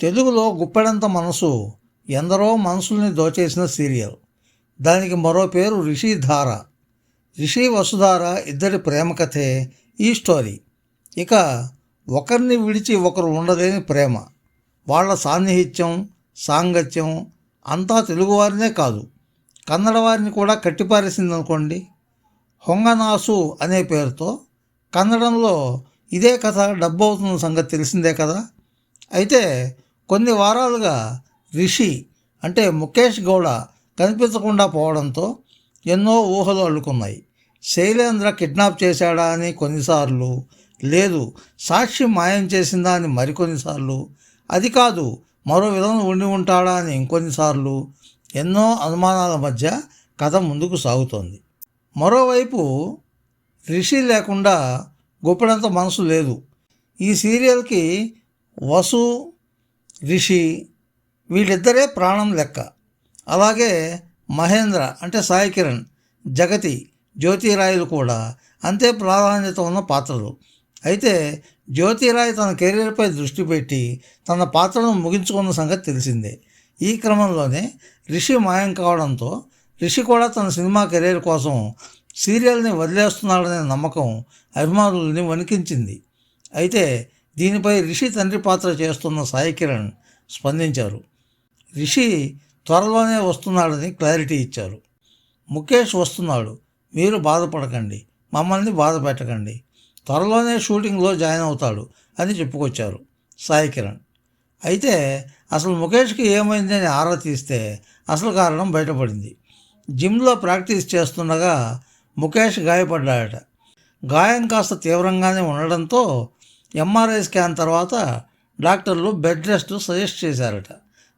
తెలుగులో గుప్పెడంత మనసు ఎందరో మనసుల్ని దోచేసిన సీరియల్. దానికి మరో పేరు రిషిధార రిషి వసుధార ఇద్దరి ప్రేమ కథే ఈ స్టోరీ. ఇక ఒకరిని విడిచి ఒకరు ఉండలేని ప్రేమ. వాళ్ళ సాన్నిహిత్యం సాంగత్యం అంతా తెలుగువారినే కాదు. కన్నడ వారిని కూడా కట్టిపారేసిందనుకోండి. హొంగనాసు అనే పేరుతో కన్నడంలో ఇదే కథ డబ్బు అవుతున్న సంగతి తెలిసిందే కదా? అయితే కొన్ని వారాలుగా రిషి అంటే ముఖేష్ గౌడ కనిపించకుండా పోవడంతో ఎన్నో ఊహలు అల్లుకున్నాయి. శైలేంద్ర కిడ్నాప్ చేశాడా అని కొన్నిసార్లు లేదు సాక్షి మాయం చేసిందా అని మరికొన్నిసార్లు అది కాదు మరో విధంగా ఉండి ఉంటాడా అని ఇంకొన్నిసార్లు ఎన్నో అనుమానాల మధ్య కథ ముందుకు సాగుతోంది. మరోవైపు రిషి లేకుండా గొప్పడంత మనసు లేదు. ఈ సీరియల్కి వసు రిషి వీళ్ళిద్దరే ప్రాణం లెక్క. అలాగే మహేంద్ర అంటే సాయి కిరణ్ జగతి జ్యోతిరాయులు కూడా అంతే ప్రాధాన్యత ఉన్న పాత్రలు. అయితే జ్యోతిరాయ్ తన కెరీర్పై దృష్టి పెట్టి తన పాత్రను ముగించుకున్న సంగతి తెలిసిందే. ఈ క్రమంలోనే రిషి మాయం కావడంతో రిషి కూడా తన సినిమా కెరీర్ కోసం సీరియల్ని వదిలేస్తున్నాడనే నమ్మకం అభిమానుల్ని వణికించింది. అయితే దీనిపై రిషి తండ్రి పాత్ర చేస్తున్న సాయి కిరణ్ స్పందించారు. రిషి త్వరలోనే వస్తున్నాడని క్లారిటీ ఇచ్చారు. ముఖేష్ వస్తున్నాడు. మీరు బాధపడకండి. మమ్మల్ని బాధ పెట్టకండి. త్వరలోనే షూటింగ్లో జాయిన్ అవుతాడు అని చెప్పుకొచ్చారు సాయి కిరణ్. అయితే అసలు ముఖేష్కి ఏమైందని ఆరా తీస్తే అసలు కారణం బయటపడింది. జిమ్లో ప్రాక్టీస్ చేస్తుండగా ముఖేష్ గాయపడ్డాడట. గాయం కాస్త తీవ్రంగానే ఉండడంతో ఎంఆర్ఐ స్కాన్ తర్వాత డాక్టర్లు బెడ్ రెస్ట్ సజెస్ట్ చేశారట.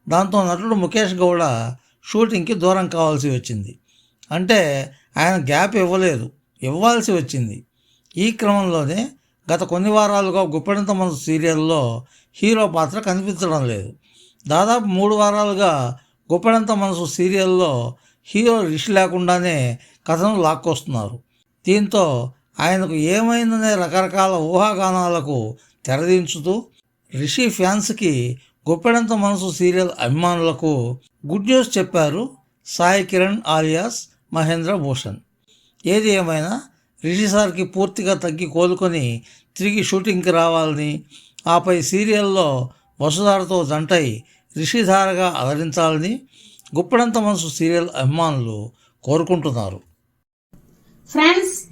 దాంతో నటుడు ముఖేష్ గౌడ షూటింగ్కి దూరం కావాల్సి వచ్చింది. అంటే ఆయన గ్యాప్ ఇవ్వలేదు. ఇవ్వాల్సి వచ్చింది. ఈ క్రమంలోనే గత కొన్ని వారాలుగా గుప్పెడంత మనసు సీరియల్లో హీరో పాత్ర కనిపించడం లేదు. దాదాపు మూడు వారాలుగా గుప్పెడంత మనసు సీరియల్లో హీరో రిషి లేకుండానే కథను లాక్కొస్తున్నారు. దీంతో ఆయనకు ఏమైందనే రకరకాల ఊహాగానాలకు తెరదించుతూ రిషి ఫ్యాన్స్కి గొప్పెడంత మనసు సీరియల్ అభిమానులకు గుడ్ న్యూస్ చెప్పారు సాయి కిరణ్ ఆలియాస్ మహేంద్ర భూషణ్. ఏది ఏమైనా రిషి సార్కి పూర్తిగా తగ్గి కోలుకొని తిరిగి షూటింగ్కి రావాలని ఆపై సీరియల్లో వసుధారతో జంటై రిషిధారగా అలరించాలని గుప్పెడంత మనసు సీరియల్ అభిమానులు కోరుకుంటున్నారు. ఫ్రెండ్స్